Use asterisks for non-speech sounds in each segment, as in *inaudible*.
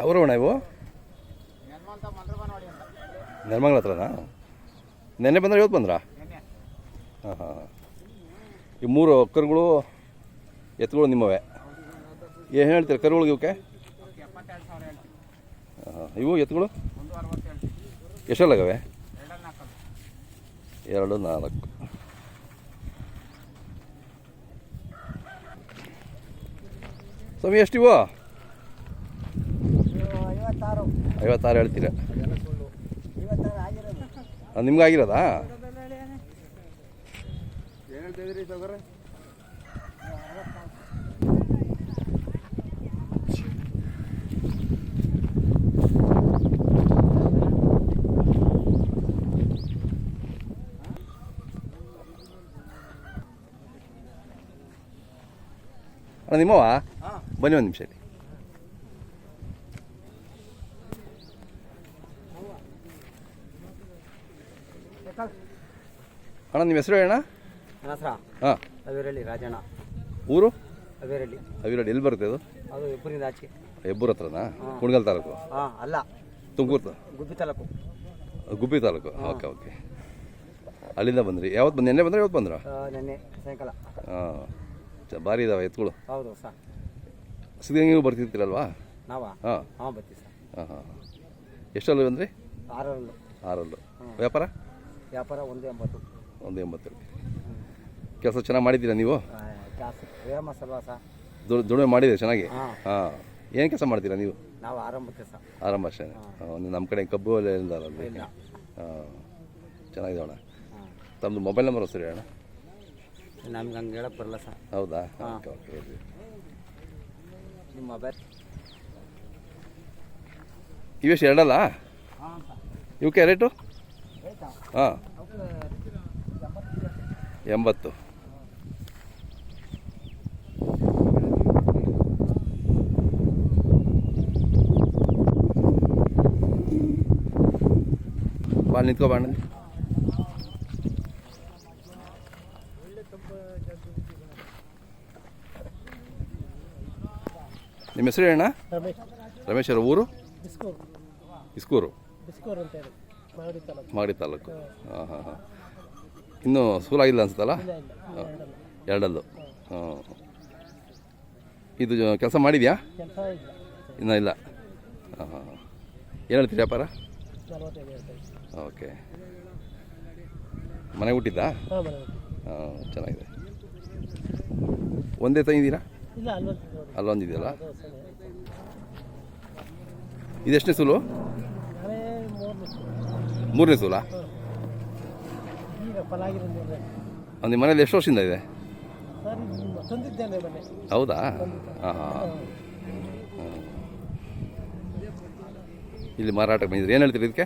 ಯಾವ್ರವಣ ಇವು? ನೆಲಮಂಗಲ ಹತ್ರನಾ? ನೆನ್ನೆ ಬಂದ್ರೆ ಇವತ್ತು ಬಂದ್ರಾ? ಹಾಂ ಹಾಂ. ಈ ಮೂರು ಕರುಗಳು ಎತ್ತುಗಳು ನಿಮ್ಮವೇ? ಏನು ಹೇಳ್ತೀರಿ ಕರುಗಳಿಗೆ ಇವಕ್ಕೆ? ಹಾಂ ಇವು ಎತ್ತುಗಳು? ಎಷ್ಟಲ್ಲಾಗವೆ? ಎರಡು ನಾಲ್ಕು. ಸ್ವಾಮಿ ಎಷ್ಟಿವು? ಐವತ್ತಾರು. ಐವತ್ತಾರು ಹೇಳ್ತೀರಾ. ನಿಮ್ಗೆ ಆಗಿರೋದಾ? ಏನು ಹೇಳ್ತಿದ್ರಿ ಸೌಕರ್ಯ ಅಣ್ಣ ನಿಮ್ಮವ ಹಾಂ. ಬನ್ನಿ ಒಂದು ನಿಮಿಷ ಇಲ್ಲಿ ಅಣ್ಣ ನಿಮ್ಮ ಹೆಸರು ಅಣ್ಣ ನನ್ನ ಹೆಸರ? ಹಾಂ. ಅವೇರಳ್ಳಿ ರಾಜಣ್ಣ. ಊರು? ಅವಿರಳ್ಳಿ. ಅವಿರಳ್ಳಿ ಎಲ್ಲಿ ಬರುತ್ತೆ ಅದು ಅದು ಇಬ್ಬರಿಂದ ಆಚೆ. ಹೆಬ್ಬೂರು ಹತ್ರನಾ? ಕುಣಗಲ್ ತಾಲೂಕು? ಹಾಂ ಅಲ್ಲ. ತುಮಕೂರು ಗುಬ್ಬಿ ತಾಲೂಕು. ಗುಬ್ಬಿ ತಾಲೂಕು. Okay okay. ಅಲ್ಲಿಂದ ಬಂದ್ರಿ. ಯಾವತ್ತು ಬಂದು ನಿನ್ನೆ ಬಂದ್ರೆ ಯಾವತ್ತು ಬಂದ್ರ? ಆ, ನೆನ್ನೆ ಸಾಯಂಕಾಲ. ಹಾಂ. ಭಾರಿ ಇದಾವೆ ಎತ್ತುಗಳು ಹೌದು ಸರ್. ಸಿದ್ಧಗಂಗೆ ನೀವು ಬರ್ತಿರ್ತೀರಲ್ವಾ? ನಾವಾ? ಹಾಂ. ಹಾಂ ಬರ್ತೀವಿ ಸರ್. ಹಾಂ ಹಾಂ. ಎಷ್ಟಲ್ಲಿ ಬಂದ್ರಿ? ಆರರಲ್ಲೂ. ಆರಲ್ಲು ವ್ಯಾಪಾರ? ವ್ಯಾಪಾರ ಒಂದು ಎಂಬತ್ತು. ಒಂದು ಎಂಬತ್ತು ಕೆಲಸ ಚೆನ್ನಾಗಿ ಮಾಡಿದ್ದೀರಾ ನೀವು? ದುಡ್ ದುಡಿಮೆ ಮಾಡಿದೆ ಚೆನ್ನಾಗಿ? ಹಾಂ. ಏನು ಕೆಲಸ ಮಾಡ್ತೀರಾ ನೀವು? ನಾವು ಆರಂಭಕ್ಕೆ ಸರ್. ಆರಂಭ ಅಷ್ಟೇ. ಒಂದು ನಮ್ಮ ಕಡೆ ಕಬ್ಬು ಎಲ್ಲ ಇಲ್ಲ ಹಾಂ. ಚೆನ್ನಾಗಿದೆ ಅಣ್ಣ. ತಮ್ಮದು ಮೊಬೈಲ್ ನಂಬರ್ ಸರಿ ಅಣ್ಣ. ನಮ್ಗೆ ಹಂಗೆ ಹೇಳಕ್ಕೆ ಬರಲ್ಲ ಸರ್. ಹೌದಾ? ಓಕೆ ಓಕೆ ನಿಮ್ಮ ಮೊಬೈಲ್ ಇವೆಷ್ಟು ಎರಡಲ್ಲ? ಇವಕ್ಕೆ ರೇಟು? ಹಾಂ. ಎಂಬತ್ತು. ಬಾ ನಿಂತ್ಕೋ ಬಾಣ ನಿಮ್ಮ ಹೆಸರು ಅಣ್ಣ ರಮೇಶ್. ಅವರ ಊರು? ಇಸ್ಕೂರು ಇಸ್ಕೂರು ಮಾಗಡಿ ತಾಲೂಕು. ಹಾಂ ಹಾಂ ಹಾಂ. ಇನ್ನೂ ಸ್ಕೂಲ್ ಆಗಿಲ್ಲ ಅನ್ಸುತ್ತಲ್ಲ? ಎರಡಲ್ಲ. ಹಾಂ. ಇದು ಕೆಲಸ ಮಾಡಿದ್ಯಾ? ಇನ್ನೂ ಇಲ್ಲ. ಹಾಂ ಹಾಂ ಏನು ಹೇಳ್ತೀರಿ ವ್ಯಾಪಾರ? ಓಕೆ. ಮನೆ ಹುಟ್ಟಿದ್ದಾ? ಹಾಂ ಚೆನ್ನಾಗಿದೆ. ಒಂದೇ ತಂದಿದ್ದೀರಾ ಅಲ್ಲೊಂದಿದೆಯಲ್ಲ? ಇದೆಷ್ಟನೇ ಸೂಲು? ಮೂರನೇ ಸೂಲಾ. ನಿಮ್ಮ ಮನೇಲಿ ಎಷ್ಟು ವರ್ಷದಿಂದ ಇದೆ? ಸರ್ ಇದು ಮನೆ. ಹೌದಾ? ಹಾಂ ಹಾಂ ಇಲ್ಲಿ ಮಾರಾಟಕ್ಕೆ ಬಂದಿದ್ರೆ ಏನು ಹೇಳ್ತೀರಿ ಇದಕ್ಕೆ?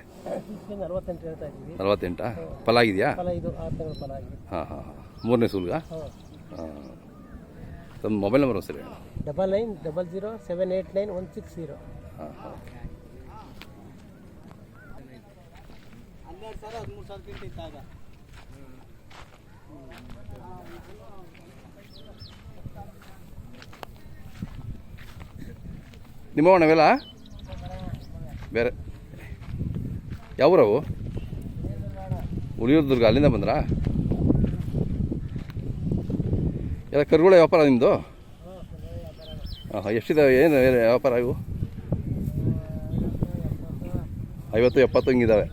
ನಲ್ವತ್ತೆಂಟು ಫಲ ಆಗಿದೆಯಾ ಹಾಂ ಹಾಂ ಹಾಂ. ಮೂರನೇ ಸೂಲ್ಗ? ಹಾಂ ಹಾಂ. ತಮ್ಮ ಮೊಬೈಲ್ ನಂಬರ್ ಸರಿ double nine double zero seven eight nine one six zero. ಹಾಂ ಹಾಂ. ಹನ್ನೆರಡು ಸಾವಿರ ಹದಿಮೂರು ಸಾವಿರಕ್ಕಿಂತ ಇದ್ದಾಗ. ನಿಮ್ಮವ ಅಣ್ಣವೆಲ್ಲ ಬೇರೆ. ಯಾವೂರವು? ಉಳಿಯೂರು ಅಲ್ಲಿಂದ ಬಂದ್ರಾ? ಎಲ್ಲ ಕರುಗಳ ವ್ಯಾಪಾರ ನಿಮ್ಮದು ಹಾಂ ಏನು ಏನು ವ್ಯಾಪಾರ ಇವು? ಐವತ್ತು ಎಪ್ಪತ್ತು ಹಿಂಗಿದ್ದಾವೆ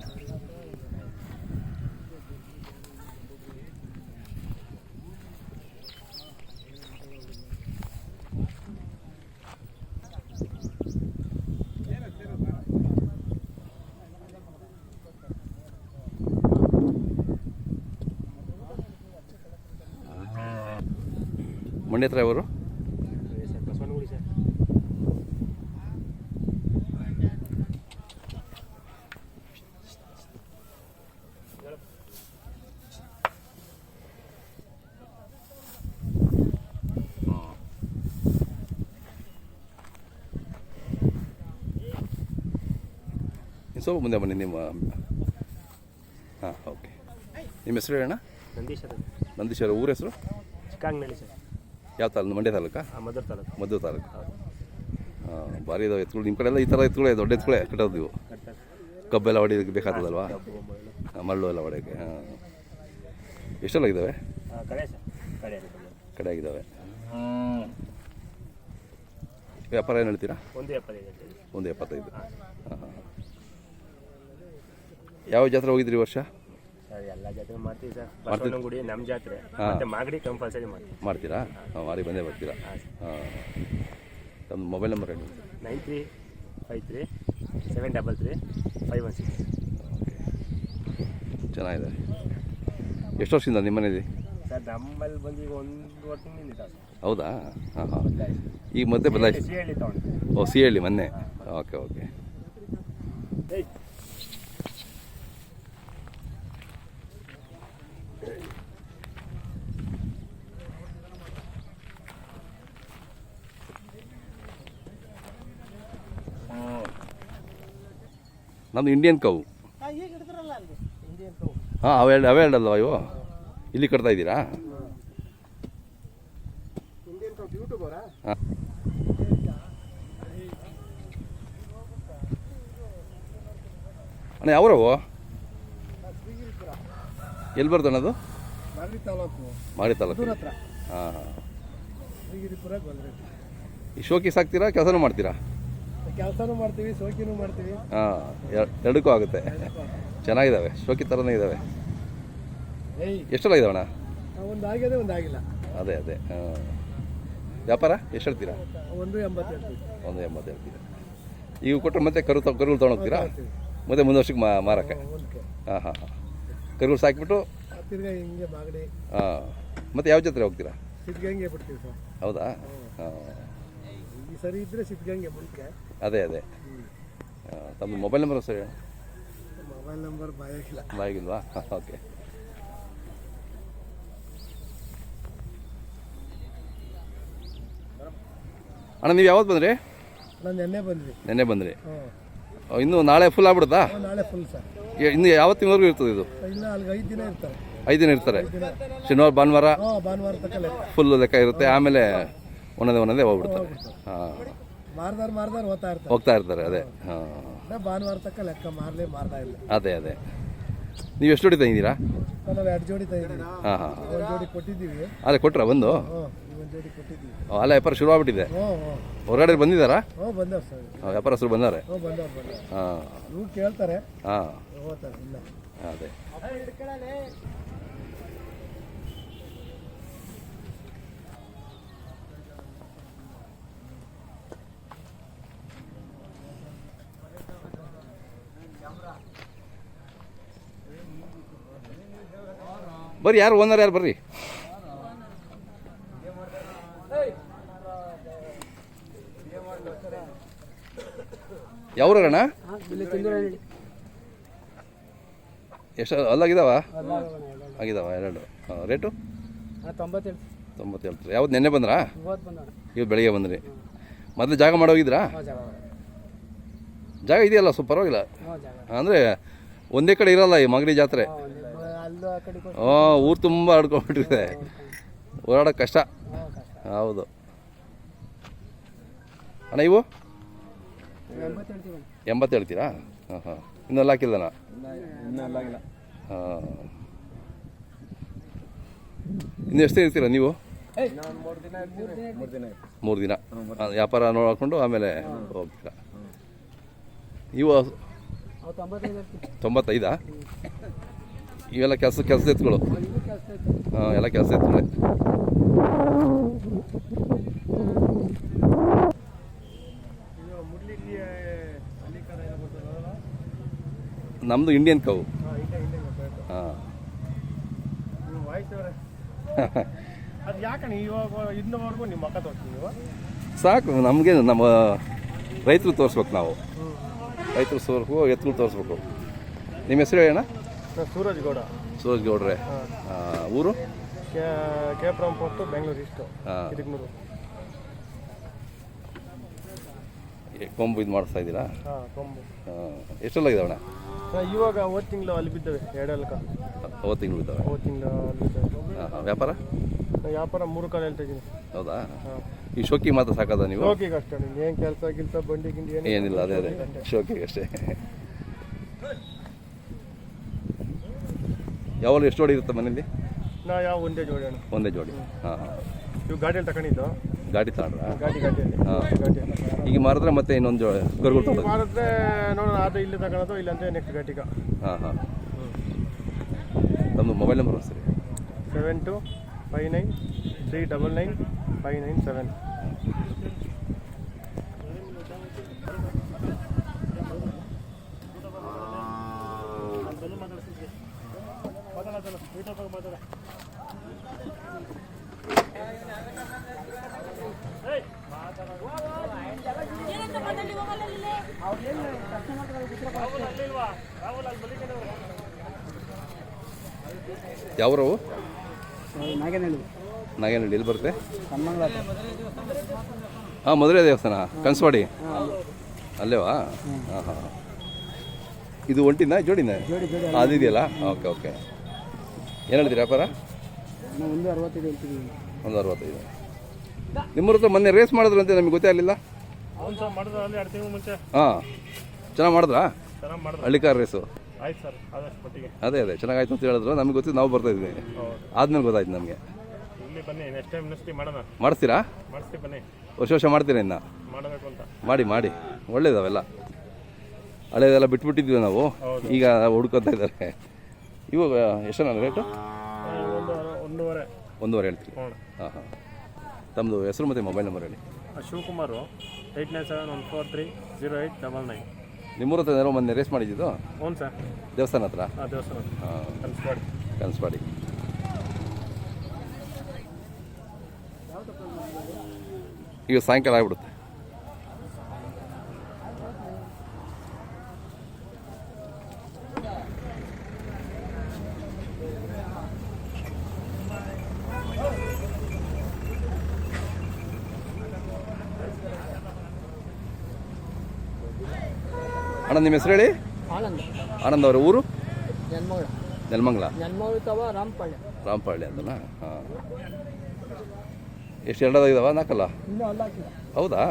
ಸ್ವಲ್ಪ ಮುಂದೆ ಬನ್ನಿ ನಿಮ್ಮ ಹಾಂ ಓಕೆ ನಿಮ್ಮ ಹೆಸರು ಹೇಳಣ್ಣ? ನಂದೀಶ್ ಅದು ನಂದೀಶ್ವರ ಊರ ಹೆಸರು? ಚಿಕ್ಕಂಗ್ನಳ್ಳಿ ಸರ್. ಯಾವ ತಾಲೂಕು? ಮಂಡ್ಯ ತಾಲೂಕಾ? ಮಧುರ್ ತಾಲೂಕು. ಮದ್ದೂರು ತಾಲೂಕು. ಹಾಂ ಭಾರಿ ಇದಾವೆ ಎತ್ತುಗಳು ನಿಮ್ಮ ಕಡೆ ಎಲ್ಲ ಈ ಥರ ಎತ್ತುಗಳೇ ದೊಡ್ಡ ಎತ್ತುಗಳೇ ಕಟ್ಟೋದು ನೀವು? ಕಬ್ಬೆಲ್ಲ ಹೊಡೆಯೋದಕ್ಕೆ ಬೇಕಾಗ್ತದಲ್ವಾ? ಹಾಂ, ಮರಳು ಎಲ್ಲ ಹೊಡೆಯೋಕ್ಕೆ ಹಾಂ. ಎಷ್ಟೆಲ್ಲ ಇದ್ದಾವೆ ಕಡೆ ಸರ್. ಕಡೆ ಕಡೆ ಆಗಿದ್ದಾವೆ ವ್ಯಾಪಾರ ಏನು ಹೇಳ್ತೀರಾ? ಒಂದು ಎಪ್ಪತ್ತೈದು ಒಂದು ಎಪ್ಪತ್ತೈದು. ಹಾಂ ಹಾಂ. ಯಾವ ಜಾತ್ರೆ ಹೋಗಿದ್ರಿ ಈ ವರ್ಷ? ಸರ್ ಎಲ್ಲ ಜಾತ್ರೆ ಮಾಡ್ತೀವಿ ಸರ್. ಬಸವಣ್ಣ ಗುಡಿ ನಮ್ಮ ಜಾತ್ರೆ. ಮತ್ತೆ ಮಾಗಡಿ ಕಂಪಲ್ಸರಿ ಮಾಡ್ತೀವಿ. ಮಾಡ್ತೀರಾ? ಹಾಂ ಮಾರಿ ಬಂದೇ ಬರ್ತೀರಾ? ಹಾಂ ತಮ್ಮ ಮೊಬೈಲ್ ನಂಬರ್ ಹೇಳಿ. Nine three five three seven double three five one six. ಚೆನ್ನಾಗಿದೆ. ಎಷ್ಟು ವರ್ಷದಿಂದ ನಿಮ್ಮ ಮನೇಲಿ? ಸರ್ ನಮ್ಮಲ್ಲಿ ಬಂದು ಈಗ ಒಂದು ವರ್ಷದಿಂದ ಇದ್ದಾವೆ ಹೌದಾ? ಹಾಂ ಹಾಂ. ಈಗ ಮತ್ತೆ ಬದಲಾಯಿಸಿ ಸಿ ಹೇಳಿ ತೊಗೊಂಡು ಓ ಸಿ ಹೇಳಿ ಮೊನ್ನೆ? Okay okay. ನಮ್ಮದು ಇಂಡಿಯನ್ ಕವು ಹಾಂ ಕೌ ಹಾಂ ಅವೇ ಅವೇ ಎರಡಲ್ವಾ ಇವು? ಇಲ್ಲಿ ಕಟ್ತಾ ಇದ್ದೀರಾ? ಹಾಂ. ಅಣ್ಣ ಯಾವ್ರವು ಎಲ್ಲಿ ಬರ್ತಣ್ಣ ಅದು? ಮಾಡಿ ತಾಲೂಕು. ಹಾಂ ಹಾಂ. ಈ ಶೋಕೀಸ್ ಹಾಕ್ತೀರಾ ಕೆಲಸನೂ ಮಾಡ್ತೀರಾ? ಕೆಲಸನೂ ಮಾಡ್ತೀವಿ ಶೋಕಿನೂ ಮಾಡ್ತೀವಿ. ಹಾಂ ಎರಡಕ್ಕೂ ಆಗುತ್ತೆ. ಚೆನ್ನಾಗಿದ್ದಾವೆ ಶೋಕಿ ಥರನೇ ಇದ್ದಾವೆ ಏಯ್. ಎಷ್ಟೆಲ್ಲ ಇದ್ದಾವಣ್ಣ ಒಂದು ಆಗಿದೆ ಒಂದು ಆಗಿಲ್ಲ. ಅದೇ ಅದೇ ಹಾಂ. ವ್ಯಾಪಾರ ಎಷ್ಟು ಹೇಳ್ತೀರಾ? ಒಂದು ಎಂಬತ್ತು ಹೇಳ್ತೀವಿ. ಒಂದು ಎಂಬತ್ತು ಹೇಳ್ತೀರಾ. ಈಗ ಕೊಟ್ಟರೆ ಮತ್ತೆ ಕರು ತ ಕರುಗಳು ತೊಗೊಂಡೋಗ್ತೀರಾ ಮತ್ತೆ ಮುಂದೆ ವರ್ಷಕ್ಕೆ ಮಾ ಮಾರಕ್ಕೆ? ಹಾಂ ಹಾಂ ಹಾಂ ಕರುಗಳು ಸಾಕಿಬಿಟ್ಟು? ತಿರ್ಗಾ ಹಿಂಗೆ ಮಾಗಡಿ. ಹಾಂ. ಮತ್ತೆ ಯಾವ ಜಾತ್ರೆ ಹೋಗ್ತೀರಾ? ಸಿದ್ಧಗಂಗೆ ಬಿಡ್ತೀವಿ ಸರ್. ಹೌದಾ? ಹಾಂ. ಈ ಸರಿ ಇದ್ರೆ ಸಿದ್ಧಗಂಗೆ ಮುಂಚೆ ಅದೇ ಅದೇ. ತಮ್ಮ mobile number sir mobile number ಬಾಯಾಗಿಲ್ಲ. ಬಾಯಾಗಿಲ್ವಾ? *laughs* ಹಾಂ ಓಕೆ ಅಣ್ಣ ನೀವು ಯಾವತ್ತು ಬಂದ್ರಿ? ನಾನು ನೆನ್ನೆ ಬಂದ್ವಿ. ನೆನ್ನೆ ಬಂದ್ರಿ. ಇನ್ನು ನಾಳೆ ಫುಲ್ ಆಗ್ಬಿಡುತ್ತಾ? ನಾಳೆ ಫುಲ್ ಸರ್ ಇನ್ನು ಯಾವತ್ತಿನವರೆಗೂ ಇರ್ತದೆ ಇದು? ಇಲ್ಲ ಅಲ್ಲಿಗೆ ಐದು ದಿನ ಇರ್ತಾರೆ. ಐದು ದಿನ ಇರ್ತಾರೆ. ಶನಿವಾರ ಭಾನುವಾರ? ಭಾನುವಾರ ಫುಲ್ ಲೆಕ್ಕ. ಇರುತ್ತೆ. ಆಮೇಲೆ ಒಂದೊಂದೇ ಒಂದೊಂದೇ ಹೋಗ್ಬಿಡ್ತಾರೆ ಹಾಂ. ಮಾರ್ದಾರ ಮಾರ್ದಾರ್ ಹೋಗ್ತಾ ಇರ್ತಾರೆ. ಹೋಗ್ತಾ ಇರ್ತಾರೆ ಅದೇ. ಹಾಂ. ಭಾನುವಾರ ತಕ್ಕ ಲೆಕ್ಕ ಮಾರ್ಲೇ ಮಾರ್ತಾ ಇಲ್ಲ. ಅದೇ ಅದೇ. ನೀವು ಎಷ್ಟು ಜೋಡಿ ಇದ್ದೀರಾ ನಾವು ಎರಡು ಜೋಡಿ ತಂದಿದ್ದೀರಾ ಹಾಂ ಹಾಂ ಒಂದು ಜೋಡಿ ಕೊಟ್ಟಿದ್ದೀವಿ. ಅದೇ ಕೊಟ್ರಾ ಬಂದು? ಹ್ಞೂ ಒಂದು ಜೋಡಿ ಕೊಟ್ಟಿದ್ದೀವಿ. ಅಲ್ಲ ವ್ಯಾಪಾರ ಶುರು ಆಗ್ಬಿಟ್ಟಿದೆ. ಹ್ಞೂ ಹ್ಞೂ ಹೊರಗಡೆ ಬಂದಿದ್ದಾರಾ? ಹ್ಞೂ ಬಂದವ್ರು ಸರ್. ಆ, ವ್ಯಾಪಾರಸ್ಥರು ಬಂದಾರೆ ಹ್ಞೂ ಬಂದವ್ರು ಬಂದವ್ರು. ಹಾಂ. ಇವು ಕೇಳ್ತಾರೆ. ಹಾಂ. ಹೋಗ್ತಾರೆ ಇಲ್ಲ. ಅದೇ. ಬರ್ರಿ, ಯಾರು ಓನರ್ ಯಾರು ಬರ್ರಿ? ಯಾವ್ರಣ್ಣ? ಎಷ್ಟು ಅಲ್ಲಾಗಿದಾವ ಆಗಿದಾವ ಎರಡು. ರೇಟು ತೊಂಬತ್ತೇಳು. ಯಾವ್ದು ನೆನ್ನೆ ಬಂದ್ರಾ? ಇವತ್ತು ಬೆಳಿಗ್ಗೆ ಬಂದ್ರಿ. ಮೊದಲು ಜಾಗ ಮಾಡೋಗಿದ್ರಾ ಜಾಗ ಇದೆಯಲ್ಲ, ಸ್ವಲ್ಪ ಪರವಾಗಿಲ್ಲ. ಅಂದರೆ ಒಂದೇ ಕಡೆ ಇರಲ್ಲ ಈ ಮಗಡಿ ಜಾತ್ರೆ ಅಲ್ಲೂ ಆ ಕಡೆ ಕೊಟ್ಟು ಹಾಂ ಊರು ತುಂಬ ಆಡ್ಕೊಂಡ್ಬಿಟ್ಟಿದೆ. ಓಡಾಡೋಕೆ ಕಷ್ಟ. ಹೌದು. ಅಣ್ಣ ಇವು? ಎಂಬತ್ತು ಹೇಳ್ತೀರಾ? ಹಾಂ ಹಾಂ. ಇನ್ನೆಲ್ಲ ಹಾಕಿಲ್ಲ ಹಾಂ. ಇನ್ನು ಎಷ್ಟು ಇರ್ತೀರಾ ನೀವು? ಮೂರು ದಿನ ಮೂರು ದಿನ ಮೂರು ದಿನ ವ್ಯಾಪಾರ ನೋಡ್ಕೊಂಡು ಆಮೇಲೆ ಹೋಗ್ತೀರಾ? ಇವು ತೊಂಬತ್ತೈದಾ ಇವೆಲ್ಲ ಕೆಲಸ ಕೆಲಸ ಎತ್ತುಗಳು ಹಾಂ, ಎಲ್ಲ ಕೆಲಸ ಎತ್ತುಗಳೇ ನಮ್ಮದು ಇಂಡಿಯನ್ ಕವು ಹಾಂ. ಸಾಕು, ನಮಗೆ ನಮ್ಮ ರೈತರು ತೋರಿಸ್ಬೇಕು ನಾವು. ರೈತರು ಸೋರ್ಬೇಕು ಎತ್ತುಗಳು ತೋರಿಸ್ಬೇಕು. ನಿಮ್ಮ ಹೆಸರು ಹೇಳೋಣ ಸೂರಜ್ ಗೌಡ. ಸೂರಜ್ ಗೌಡ್ರೆ. ಊರು? ಕೆ ಪೋಸ್ಟು ಬೆಂಗಳೂರು ಇಷ್ಟು ಕೊಂಬು ಇದು ಮಾಡಿಸ್ತಾ ಇದ್ದೀರಾ? ಹಾಂ ಕೊಂಬು. ಹಾಂ. ಎಷ್ಟೆಲ್ಲ ಇದಾವಣ ಇವಾಗ ಹೋದ ತಿಂಗಳು ಅಲ್ಲಿ ಬಿದ್ದವೆ ಎರಡಲ್ಕ ಹೋದ ತಿಂಗಳು ಬಿದ್ದಾವೆ. ಹೋದ ತಿಂಗಳು ಅಲ್ಲಿ ಬಿದ್ದಾವೆ. ವ್ಯಾಪಾರ? ವ್ಯಾಪಾರ ಮೂರು ಕಾಲ ಹೇಳ್ತಾ ಇದ್ದೀನಿ. ಹೌದಾ? ಈ ಶೋಕಿ ಮಾತ್ರ ಸಾಕದ ನೀವು? ಶೋಕಿಗೆ ಅಷ್ಟೇ ಏನು ಕೆಲಸ ಗಿಲ್ಸ ಬಂಡಿ ಗಿಂಡಿ ಏನಿಲ್ಲ. ಅದೇ ಅದೇ. ಶೋಕಿಗೆ ಅಷ್ಟೇ ಯಾವಾಗಲೂ ಎಷ್ಟು ಜೋಡಿ ಇರುತ್ತೆ ಮನೇಲಿ ನಾ ಯಾವ ಒಂದೇ ಜೋಡಿ ಅಣ್ಣ. ಒಂದೇ ಜೋಡಿ. ಹಾಂ ಹಾಂ. ಇವು ಗಾಡಿಯಲ್ಲಿ ತಗೊಂಡಿದ್ದು. ಗಾಡಿ ತಗೊಂಡ್ರಾ? ಗಾಡಿ ಗಾಡಿಯಲ್ಲಿ ಹಾಂ. ಈಗ ಮಾರಿದ್ರೆ ಮತ್ತೆ ಇನ್ನೊಂದು ಜೋಡಿ ಕರುಗಳು ತಗೊಂಡು ಮಾರಿದ್ರೆ ನೋಡೋಣ ಅದು ಇಲ್ಲಿ ತಗೊಳೋದು ಇಲ್ಲಾಂದ್ರೆ ನೆಕ್ಸ್ಟ್ ಗಾಡಿಗೆ. ಹಾಂ ಹಾಂ. ನಮ್ಮದು ಮೊಬೈಲ್ ನಂಬರ್ ಸರಿ seven two five nine three double nine five nine seven. ಯಾವ್ರವು Nagenahalli. Nagenahalli ಎಲ್ಲಿ ಬರುತ್ತೆ? ಹಾ ಮದುವೆ ದೇವಸ್ಥಾನ ಕನ್ಸವಾಡಿ. ಅಲ್ಲೇವಾ? ಹಾಂ ಹಾಂ ಇದು ಒಂಟಿನ ಜೋಡಿನ? ಜೋಡಿ ಜೋಡಿ. ಅದಿದೆಯಲ್ಲ ಓಕೆ ಓಕೆ. ಏನು ಹೇಳ್ತೀರಿ ವ್ಯಾಪಾರ? ಒಂದು ಅರವತ್ತೈದು ಹೇಳ್ತೀವಿ. ಒಂದು ಅರವತ್ತೈದು. ನಿಮ್ಮೂರ ಹತ್ರ ಮೊನ್ನೆ ರೇಸ್ ಮಾಡಿದ್ರು ಅಂತ ನಮಗೆ ಗೊತ್ತೇ ಆಗಲಿಲ್ಲ? ಅವ್ನು ಸರ್ ಮಾಡಿದ್ರು. ಅಲ್ಲಿ ಎರಡು ತಿಂಗಳು ಮುಂಚೆ. ಹಾಂ. ಚೆನ್ನಾಗಿ ಮಾಡಿದ್ರಾ? ಚೆನ್ನಾಗಿ ಮಾಡಿದ್ರು. ಹಳ್ಳಿಕಾರ್ ರೇಸು ಆಯ್ತು ಸರ್ ಆದಷ್ಟು ಮಟ್ಟಿಗೆ. ಅದೇ ಅದೇ. ಚೆನ್ನಾಗಾಯ್ತು ಅಂತ ಹೇಳಿದ್ರು. ನಮಗೆ ಗೊತ್ತಿದ್ದು ನಾವು ಬರ್ತಾ ಇದ್ವಿ. ಆದ್ಮೇಲೆ ಗೊತ್ತಾಯ್ತು ನಮಗೆ. ಇಲ್ಲಿ ಬನ್ನಿ ನೆಕ್ಸ್ಟ್ ಟೈಮ್ ನೆಕ್ಸ್ಟ್ ಮಾಡೋಣ. ಮಾಡಿಸ್ತೀರಾ? ಮಾಡಿಸ್ತೀವಿ ಬನ್ನಿ. ವರ್ಷ ವರ್ಷ ಮಾಡ್ತೀರಾ ಇನ್ನು? ಮಾಡಬೇಕು ಅಂತ. ಮಾಡಿ ಮಾಡಿ. ಒಳ್ಳೇದವೆಲ್ಲ ಹಳೇದೆಲ್ಲ ಬಿಟ್ಬಿಟ್ಟಿದ್ವಿ ನಾವು. ಈಗ ಹುಡ್ಕೊತಾ ಇದ್ದಾರೆ. ಇವಾಗ ಎಷ್ಟು ರೇಟ್ ರೇಟು ಒಂದು ಒಂದೂವರೆ ಒಂದೂವರೆ. ಹೇಳ್ತೀವಿ. ಹಾಂ ಹಾಂ. ತಮ್ಮದು ಹೆಸರು ಮತ್ತು ಮೊಬೈಲ್ ನಂಬರ್ ಹೇಳಿ. Shivakumar eight nine seven one four three zero eight double nine. ನಿಮ್ಮೂರ ಹತ್ರ ಏನೋ ಮೊನ್ನೆ ರೇಸ್ ಮಾಡಿದ್ದು? ಹ್ಞೂ ಸರ್. ದೇವಸ್ಥಾನ ಹತ್ರ? ಹಾಂ ದೇವಸ್ಥಾನ ಹಾಂ. ಕನ್ಸ್ಪಾಡಿ ಕನ್ಸ್ಪಾಡಿ ಈಗ ಸಾಯಂಕಾಲ ಆಗ್ಬಿಡುತ್ತೆ. ಅಣ್ಣ ನಿಮ್ಮ ಹೆಸರು ಹೇಳಿ? ಆನಂದ್. ಆನಂದ್ ಅವರ ಊರು? ನೆನ್ಮಗಳ ನೆಲಮಂಗಲ. ತವ ರಾಮಪಾಳ್ಯ. ರಾಮಪಾಳ್ಯ ಅಂತನಾ ಹಾಂ. ಎಷ್ಟು ಎರಡದಾಗಿದ್ದಾವ ನಾಲ್ಕಲ್ಲ? ಹೌದಾ?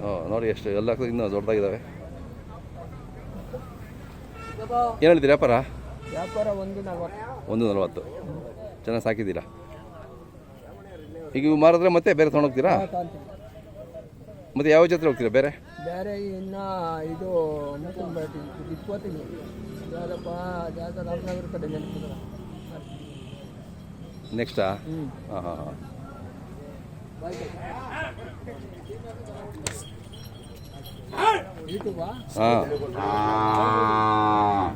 ಹ್ಞೂ ನೋಡಿ ಎಷ್ಟು ಎಲ್ಲ ಇನ್ನೂ ದೊಡ್ಡದಾಗಿದ್ದಾವೆ ಏನು ಹೇಳ್ತೀರಿ ವ್ಯಾಪಾರ? ವ್ಯಾಪಾರ ಒಂದು ನಲವತ್ತು. ಒಂದು ನಲ್ವತ್ತು. ಚೆನ್ನಾಗಿ ಸಾಕಿದ್ದೀರಾ? ಈಗ ಇವು ಮಾರಿದ್ರೆ ಮತ್ತೆ ಬೇರೆ ತೊಗೊಂಡೋಗ್ತೀರಾ ಮತ್ತೆ ಯಾವ ಜಾತ್ರೆ ಹೋಗ್ತೀರಾ ಬೇರೆ? ಬೇರೆ ಇನ್ನು ಇದು ಮುಖಂಡ್ ಬರ್ತೀನಿ ಇಪ್ಪತ್ತಿಗೆ ಜಾಸ್ತಿ ಜಾಗ ರಾಮನಗರ ಕಡೆ ನೆನಪಿಲ್ಲ ನೆಕ್ಸ್ಟಾ ಹಾಂ ಹಾಂ ಹಾಂ. ಹಾಂ.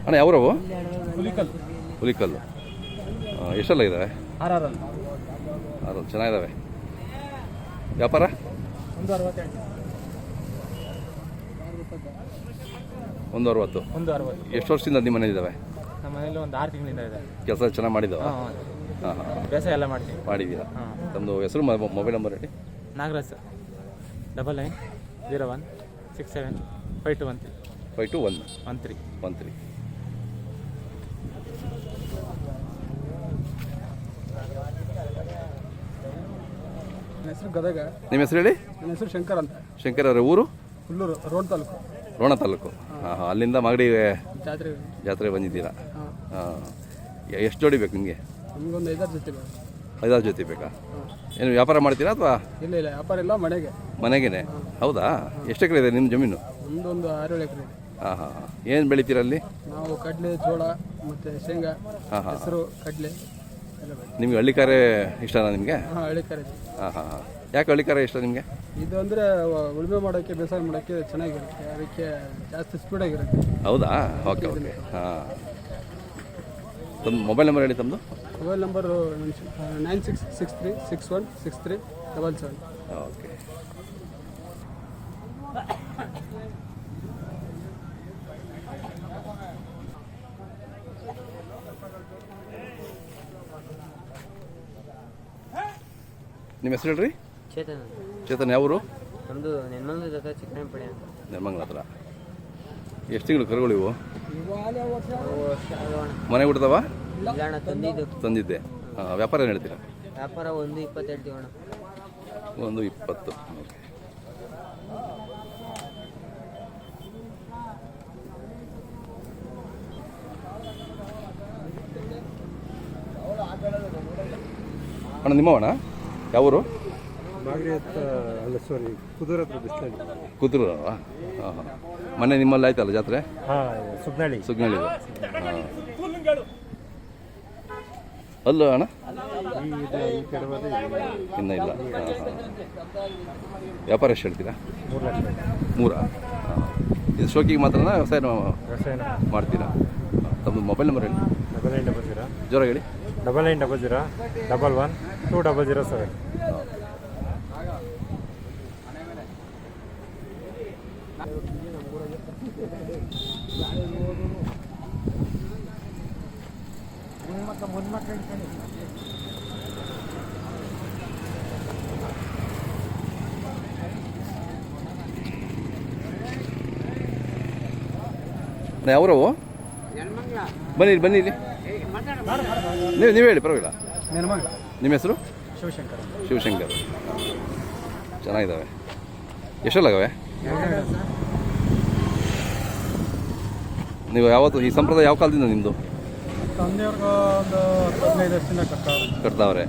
ಅಣ್ಣ ಯಾವ್ರವು ಹುಲಿಕಲ್ಲು. ಎಷ್ಟಲ್ಲ ಇದ್ದಾವೆ ಆರ್ ಆರ್ ಅಲ್ಲ ಅದು ಚೆನ್ನಾಗಿದ್ದಾವೆ ವ್ಯಾಪಾರ? ಒಂದು ಅರವತ್ತೆಂಟು. ಒಂದು ಅರವತ್ತು ಒಂದು ಅರವತ್ತು. ಎಷ್ಟು ವರ್ಷದಿಂದ ನಿಮ್ಮ ಮನೇಲಿ ಇದ್ದಾವೆ ನಮ್ಮ ಮನೇಲಿ ಒಂದು ಆರು ತಿಂಗಳಿಂದ ಇದೆ. ಕೆಲಸ ಚೆನ್ನಾಗಿ ಮಾಡಿದ್ದಾವೆ ಹಾಂ ಹಾಂ. ಬೇಸಾಯ ಎಲ್ಲ ಮಾಡ್ತೀವಿ. ಮಾಡಿದ್ದೀರಾ? ತಮ್ಮದು ಹೆಸರು ಮೊಬೈಲ್ ನಂಬರ್ ಹೇಳಿ. Nagaraj double nine zero one six seven five two one three. Five two one. One three. One three. ಹೆಸರು ಗದಗ. ನಿಮ್ಮ ಹೆಸರು ಹೇಳಿ? ನನ್ನ ಹೆಸರು ಶಂಕರ್ ಅಂತ. ಶಂಕರ್ ಅವರ ಊರು? ಹುಲ್ಲೂರು ರೋಣ ತಾಲೂಕು. ರೋಣ ತಾಲೂಕು. ಹಾಂ ಹಾಂ ಅಲ್ಲಿಂದ ಮಗಡಿ ಜಾತ್ರೆ. ಜಾತ್ರೆ ಬಂದಿದ್ದೀರಾ? ಹಾಂ. ಎಷ್ಟು ಜೋಡಿ ಬೇಕು ನಿಮಗೆ? ನಮಗೊಂದು ಐದಾರು ಜೊತೆ ಬೇಕು. ಐದಾರು ಜೊತೆ ಬೇಕಾ? ಏನು ವ್ಯಾಪಾರ ಮಾಡ್ತೀರಾ ಅಥವಾ? ಇಲ್ಲ ಇಲ್ಲ ವ್ಯಾಪಾರ ಇಲ್ಲ ಮನೆಗೆ. ಮನೆಗೇನೆ? ಹೌದಾ? ಎಷ್ಟು ಎಕರೆ ಇದೆ ನಿಮ್ಮ ಜಮೀನು? ನಮ್ದೊಂದು ಆರು ಏಳು ಎಕರೆ. ಹಾಂ ಹಾಂ ಹಾಂ. ಏನು ಬೆಳಿತೀರಾ ಅಲ್ಲಿ? ನಾವು ಕಡಲೆ ಜೋಳ ಮತ್ತು ಶೇಂಗಾ ಹಾಂ ಹಾಂ. ಹೆಸರು ಕಡಲೆ. ನಿಮ್ಗೆ ಹಳ್ಳಿಕಾರೆ ಇಷ್ಟನಾ ನಿಮಗೆ? ಹಾಂ ಹಳ್ಳಿ ಕರೆ ಹಾಂ ಹಾಂ ಹಾಂ. ಯಾಕೆ ಹಳ್ಳಿಕಾರೆ ಇಷ್ಟ ನಿಮಗೆ? ಇದು ಅಂದರೆ ಉಳುಮೆ ಮಾಡೋಕ್ಕೆ ಬೇಸಾಯ ಮಾಡೋಕ್ಕೆ ಚೆನ್ನಾಗಿರುತ್ತೆ. ಅದಕ್ಕೆ ಜಾಸ್ತಿ ಸ್ಪೀಡಾಗಿರುತ್ತೆ ಹೌದಾ? Okay okay. ಹಾಂ. ತಮ್ಮ ಮೊಬೈಲ್ ನಂಬರ್ ಹೇಳಿ ತಮ್ಮದು mobile number nine six six three six one six three double seven. Okay. ನಿಮ್ಮ ಹೆಸರು ಹೇಳ್ರಿ? ಚೇತನ್ ಚೇತನ್ ಯಾವರು? ನಮ್ಮದು ನೆನ್ಮಂಗ್ಲ ಜೊತೆ ಚಿಕ್ಕನಪಡಿ ಅಂತ. ನೆಲಮಂಗಲ ಹತ್ರ. ಎಷ್ಟು ತಿಂಗಳು ಕರುಗಳು ಇವು? ಬಿಡ್ತಾವ ಇಲ್ಲ ಅಣ್ಣ ತಂದಿದ್ದು. ವ್ಯಾಪಾರ ಏನು ಹೇಳ್ತೀರಾ? ವ್ಯಾಪಾರ ಒಂದು ಇಪ್ಪತ್ತು ಹೇಳ್ತೀವಿ ಅಣ್ಣ. ಒಂದು ಇಪ್ಪತ್ತು. ಓಕೆ. ಅಣ್ಣ ನಿಮ್ಮವಣ್ಣ? ಯಾವ ಊರು ಮಾಗಡಿ ಅಲ್ಲ ಸಾರಿ ಕುದುರೆ ಹಾಂ ಹಾಂ. ಮೊನ್ನೆ ನಿಮ್ಮಲ್ಲಿ ಆಯ್ತಲ್ಲ ಜಾತ್ರೆ? ಹಾಂ ಸುಗ್ನಳ್ಳಿ. ಸುಗ್ನಳ್ಳಿ ಅಲ್ಲ ಅಣ್ಣ? ಇನ್ನೂ ಇಲ್ಲ. ವ್ಯಾಪಾರ ಎಷ್ಟು ಹೇಳ್ತೀರಾ? ಮೂರ ಇದು ಶೋಕಿಗೆ ಮಾತ್ರನಾ ವ್ಯವಸಾಯ ಮಾಡ್ತೀರಾ? ತಮ್ಮದು ಮೊಬೈಲ್ ನಂಬರ್ ಹೇಳಿ. ಮೊಬೈಲ್ ನೈನ್ ಡಬಲ್ ಜೀರೋ ಜ್ವರ ಹೇಳಿ. Double nine double zero double one two double zero seven ಯಾವ್ರವು ಬನ್ನಿ ಇಲ್ಲಿ, ಬನ್ನಿ ಇಲ್ಲಿ. ನೀವು ನೀವು ಹೇಳಿ ಪರವಾಗಿಲ್ಲ. ನಿಮ್ಮ ಹೆಸರು? ಶಿವಶಂಕರ್. ಶಿವಶಂಕರ್. ಚೆನ್ನಾಗಿದ್ದಾವೆ. ಎಷ್ಟಲ್ಲಾಗವೆ? ನೀವು ಯಾವತ್ತು ಈ ಸಂಪ್ರದಾಯ ಯಾವ ಕಾಲದಿಂದ ನಿಮ್ಮದು ಕಟ್ತಾವ್ರೆ.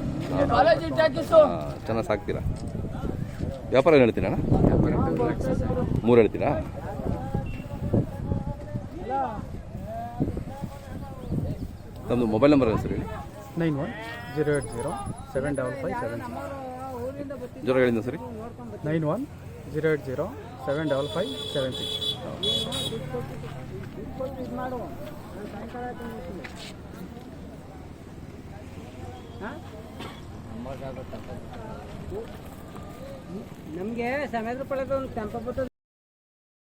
ಚೆನ್ನಾಗಿ ಸಾಕ್ತೀರಾ? ವ್ಯಾಪಾರ ಏನು ಹೇಳ್ತೀರಾ ಮೂರು ಹೇಳ್ತೀರಾ? ನಮ್ಮದು ಮೊಬೈಲ್ ನಂಬರ್ ಸರ್ ಹೇಳಿ. Nine one zero eight zero seven double five seven ಜ್ವರ ಹೇಳಿದ್ದ ಸರಿ nine one zero eight zero seven double five seven six. ನಮಗೆ ಸಮಯದ ಪಡೆದ ಒಂದು ಕೆಂಪ